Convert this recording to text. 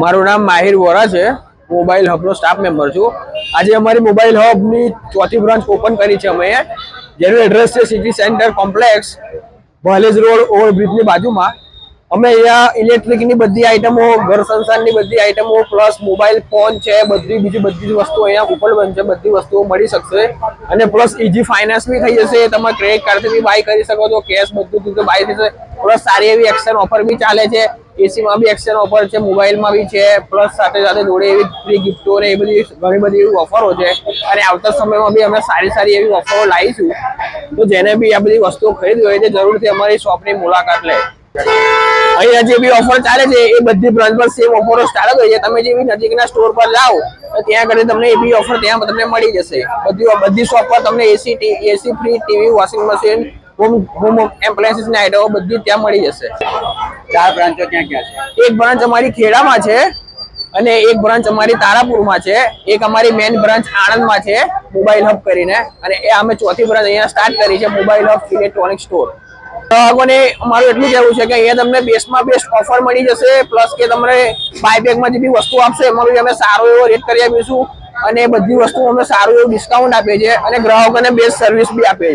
મારું નામ માહિર વોરા છે. મોબાઈલ હબનો સ્ટાફ મેમ્બર છું. આજે અમારી મોબાઈલ હબની ચોથી બ્રાન્ચ ઓપન કરી છે અમે. જેનું એડ્રેસ છે city centre complex, Bhalej road ઓવરબ્રિજની બાજુમાં. અમે અહીંયા ઇલેક્ટ્રિકની બધી આઈટમો, ઘર સંસારની બધી આઈટમો, પ્લસ મોબાઈલ, ફોન છે, બધી બીજી બધી જ વસ્તુઓ અહીંયા ઉપલબ્ધ છે બધી વસ્તુઓ મળી શકશે. અને પ્લસ ઇઝી ફાઇનાન્સ બી થઈ જશે. તમે ક્રેડિટ કાર્ડથી બી બાય કરી શકો છો કેશ બધું બાય થશે. પ્લસ સારી એવી એક્શન ઓફર બી ચાલે છે. એસીમાં બી એક્શન ઓફર છે, મોબાઈલમાં બી છે પ્લસ સાથે સાથે જોડે એવી ફ્રી ગિફ્ટો ને એ બધી ઘણી બધી એવી ઓફરો છે. અને આવતા સમયમાં બી અમે સારી સારી એવી ઓફરો લાવીશું. તો જેને બી આ બધી વસ્તુઓ ખરીદવી હોય તે જરૂરથી અમારી શોપની મુલાકાત લે. અહીંયા જે બી ઓફર ચાલે છે, એ બધી બ્રાન્ચ પર સેમ ઓફરો સ્ટાર્ટ હોય છે. તમે જે બી નજીકના સ્ટોર પર જાઓ ત્યાં આગળ તમને એ બી ઓફર ત્યાં તમને મળી જશે. બધી બધી શોપ પર તમને AC AC fridge TV washing machine home એપ્લાયન્સીસની આઈટમો બધી ત્યાં મળી જશે. ચાર બ્રાન્ચો ક્યાં ક્યાં છે? એક બ્રાન્ચ અમારી ખેડામાં છે અને એક બ્રાન્ચ અમારી તારાપુરમાં છે. એક અમારી મેઇન બ્રાન્ચ આણંદમાં છે મોબાઈલ હબ કરીને. અને એ અમે ચોથી બ્રાન્ચ અહીંયા સ્ટાર્ટ કરી છે મોબાઈલ હબ ઇલેક્ટ્રોનિક સ્ટોર ગ્રાહકોને અમારું એટલું કહેવું છે કે અહીંયા તમને બેસ્ટમાં બેસ્ટ ઓફર મળી જશે પ્લસ કે તમને બાય બેગમાં જે બી વસ્તુ આપશે એમાં બી અમે સારો એવો રેટ કરી આપીશું. અને બધી વસ્તુ અમે સારું એવું ડિસ્કાઉન્ટ આપીએ છીએ અને ગ્રાહકોને બેસ્ટ સર્વિસ બી આપીએ છીએ.